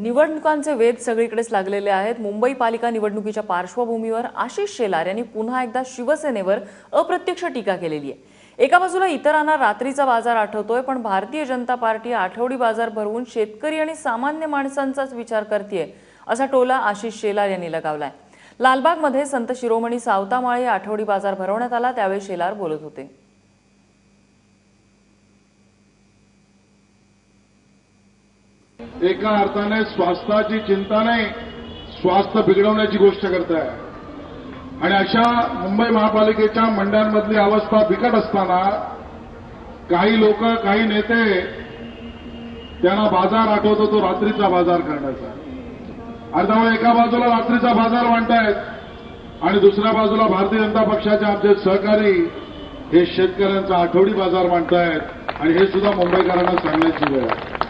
निवडणुकांचे वेध सगळीकडेच लागलेले आहेत. मुंबई पालिका निवडणुकीच्या पार्श्वभूमीवर आशिष शेलार यांनी पुन्हा एकदा शिवसेनेवर अप्रत्यक्ष टीका केलेली आहे. एका बाजूला इतरांना रात्रीचा बाजार आठवतोय पण भारतीय जनता पार्टी आठवडी बाजार भरवून शेतकरी आणि सामान्य माणसांचाच विचार करते असा टोला आशिष शेलार यांनी लगावलाय. लालबागमध्ये संत शिरोमणी सावतामाळे आठवडी बाजार भरवण्यात आला त्यावेळी शेलार बोलत होते. एका अर्थाने स्वास्थ्याची चिंता नाही स्वास्थ्य बिघडवण्याची गोष्ट करताय. आणि अशा मुंबई महापालिकेच्या मंडळांमधली अवस्था बिकट असताना काही लोक काही नेते त्यांना बाजार आठवतो तो रात्रीचा बाजार करण्याचा. आणि त्यामुळे एका बाजूला रात्रीचा बाजार मांडतायत आणि दुसऱ्या बाजूला भारतीय जनता पक्षाचे आमचे सहकारी हे शेतकऱ्यांचा आठवडी बाजार मांडतायत. आणि हे सुद्धा मुंबईकरांना सांगण्याची वेळ आहे.